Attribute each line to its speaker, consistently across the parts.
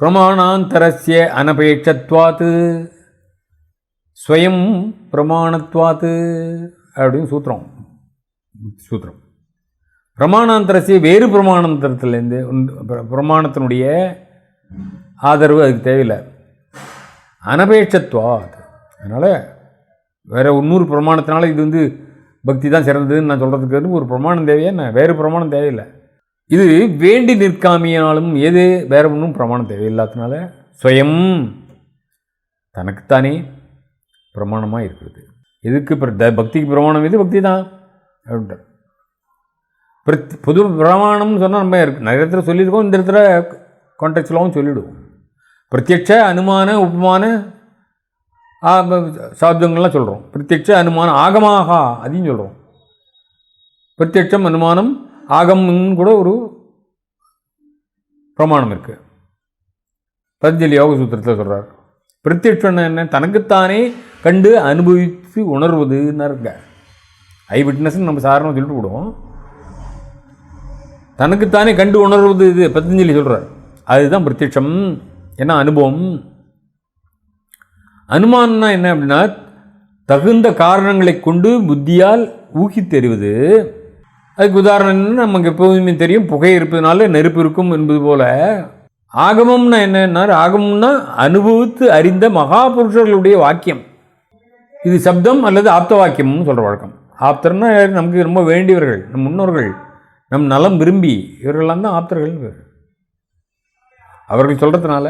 Speaker 1: பிரமாணாந்தரஸ்ய அனபேட்சத்வாத்து ஸ்வயம் பிரமாணத்வாத்து அப்படின்னு சூத்திரம். சூத்திரம். பிரமாணாந்தரஸ்ய வேறு பிரமாணாந்தரத்துலேருந்து உண்டு- பிரமாணத்தினுடைய ஆதரவு அதுக்கு தேவையில்லை. அனபேட்சத்வாத். அதனால் வேறு இன்னொரு பிரமாணத்தினால இது வந்து பக்தி தான் சிறந்ததுன்னு நான் சொல்கிறதுக்கு வந்து ஒரு பிரமாணம் தேவையா என்ன? வேறு பிரமாணம் தேவையில்லை. இது வேண்டி நிற்காமையாலும் எது? வேற ஒன்றும் பிரமாணம் தேவையில்லாதனால சுயம் தனக்குத்தானே பிரமாணமாக இருக்கிறது. இதுக்கு த- பக்திக்கு பிரமாணம்? எது பக்தி தான். அப்படின்ட்டு. பிரத் புது பிரமாணம்னு சொன்னால் நம்ம இருக்கு. நிறைய இடத்துல சொல்லியிருக்கோம். இந்த இடத்துல கான்டெக்ட்லாவும் சொல்லிவிடுவோம் பிரத்யட்ச அனுமான உபமான ஆ, சாப்தங்கள்லாம் சொல்கிறோம் பிரத்யட்ச அனுமானம் ஆகமாகா அதையும் சொல்கிறோம் பிரத்யட்சம் அனுமானம் ஆகம்னு கூட ஒரு பிரமாணம் இருக்குது பதஞ்சலி யோக சூத்திரத்தில் சொல்கிறார் பிரத்யட்சம் என்ன? தனக்குத்தானே கண்டு அனுபவித்து உணர்வதுன்னு இருக்க. ஐ விட்னஸ்ன்னு நம்ம சாரணம் சொல்லிட்டு விடுவோம். தனக்குத்தானே கண்டு உணர்வது இது பதஞ்சலி சொல்கிறார் அதுதான் பிரத்யட்சம் என்ன? அனுபவம். அனுமானம்னா என்ன அப்படின்னா தகுந்த காரணங்களை கொண்டு புத்தியால் ஊகித் தெரிவது அதுக்கு உதாரணம் நமக்கு எப்போதுமே தெரியும் புகை இருப்பதனால நெருப்பு இருக்கும் என்பது போல ஆகமம்னா என்னன்னா ஆகமம்னா அனுபவித்து அறிந்த மகாபுருஷர்களுடைய வாக்கியம். இது சப்தம் அல்லது ஆப்த வாக்கியம்னு சொல்கிற வழக்கம். ஆப்தர்னா நமக்கு ரொம்ப வேண்டியவர்கள் நம் முன்னோர்கள் நம் நலம் விரும்பி இவர்கள்லாம் தான் ஆப்தர்கள் அவர்கள் சொல்கிறதுனால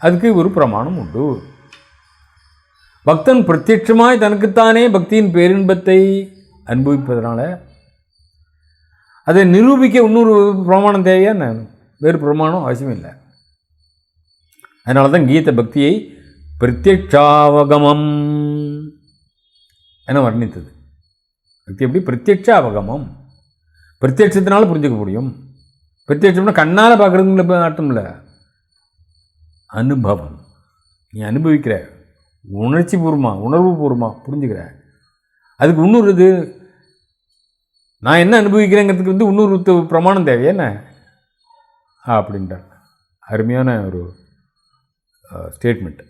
Speaker 1: அதுக்கு ஒரு பிரமாணம் உண்டு. பக்தன் பிரத்யட்சமாய் தனக்குத்தானே பக்தியின் பேரின்பத்தை அனுபவிப்பதனால. அதை நிரூபிக்க இன்னொரு பிரமாணம் தேவையா என்ன? வேறு பிரமாணம் அவசியம் இல்லை. அதனால தான் கீத பக்தியை பிரத்யட்சாவகமம் என வர்ணித்தது. பக்தி எப்படி? பிரத்யட்ச அவகமம் பிரத்யட்சத்தினால புரிஞ்சுக்க முடியும். பிரத்யட்சம்னா கண்ணால் பார்க்குறதுங்கள அர்த்தம் இல்லை. அனுபவம். நீ அனுபவிக்கிற. உணர்ச்சி பூர்வமாக உணர்வு பூர்வமாக புரிஞ்சுக்கிற. அதுக்கு இன்னொரு இது நான் என்ன அனுபவிக்கிறேங்கிறதுக்கு வந்து இன்னொரு பிரமாணம் தேவையா என்ன? அப்படின்ட்டார். அருமையான ஒரு ஸ்டேட்மெண்ட்